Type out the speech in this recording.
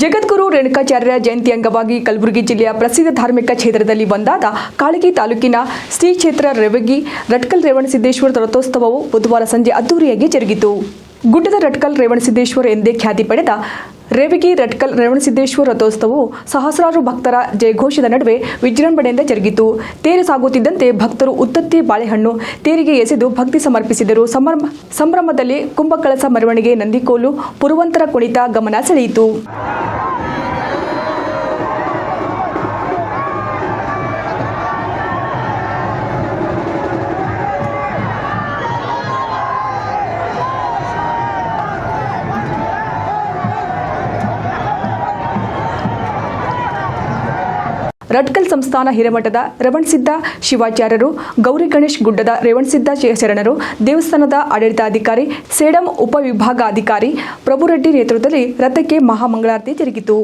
ಜಗದ್ಗುರು ರೇಣುಕಾಚಾರ್ಯ ಜಯಂತಿ ಅಂಗವಾಗಿ ಕಲಬುರಗಿ ಜಿಲ್ಲೆಯ ಪ್ರಸಿದ್ಧ ಧಾರ್ಮಿಕ ಕ್ಷೇತ್ರದಲ್ಲಿ ಒಂದಾದ ಕಾಳಗಿ ತಾಲೂಕಿನ ಶ್ರೀ ಕ್ಷೇತ್ರ ರೇವಗಿ ರಟ್ಕಲ್ ರೇವಣಸಿದ್ದೇಶ್ವರ ರಥೋತ್ಸವವು ಬುಧವಾರ ಸಂಜೆ ಅದ್ದೂರಿಯಾಗಿ ಜರುಗಿತು. ಗುಡ್ಡದ ರಟ್ಕಲ್ ರೇವಣಸಿದ್ದೇಶ್ವರ ಎಂದೇ ಖ್ಯಾತಿ ಪಡೆದ ರೇವಗಿ ರಟ್ಕಲ್ ರೇವಣಸಿದ್ದೇಶ್ವರ ರಥೋತ್ಸವವು ಸಹಸ್ರಾರು ಭಕ್ತರ ಜಯಘೋಷದ ನಡುವೆ ವಿಜೃಂಭಣೆಯಿಂದ ಜರುಗಿತು. ತೇರು ಸಾಗುತ್ತಿದ್ದಂತೆ ಭಕ್ತರು ಉತ್ತತ್ತಿ ಬಾಳೆಹಣ್ಣು ತೇರಿಗೆ ಎಸೆದು ಭಕ್ತಿ ಸಮರ್ಪಿಸಿದರು. ಸಂಭ್ರಮ, ಸಂಭ್ರಮದಲ್ಲಿ ಕುಂಭಕಳಸ ಮೆರವಣಿಗೆ, ನಂದಿಕೋಲು, ಪುರುವಂತರ ಕುಣಿತ ಗಮನ ಸೆಳೆಯಿತು. ರಟ್ಕಲ್ ಸಂಸ್ಥಾನ ಹಿರೇಮಠದ ರವಣಸಿದ್ದ ಶಿವಾಚಾರ್ಯರು, ಗೌರಿ ಗಣೇಶ್ ಗುಡ್ಡದ ರೇವಣಸಿದ್ದ ಶರಣರು, ದೇವಸ್ಥಾನದ ಆಡಳಿತಾಧಿಕಾರಿ, ಸೇಡಂ ಉಪವಿಭಾಗಾಧಿಕಾರಿ ಪ್ರಭುರೆಡ್ಡಿ ನೇತೃತ್ವದಲ್ಲಿ ರಥಕ್ಕೆ ಮಹಾಮಂಗಳಾರತಿ ಜರುಗಿತು.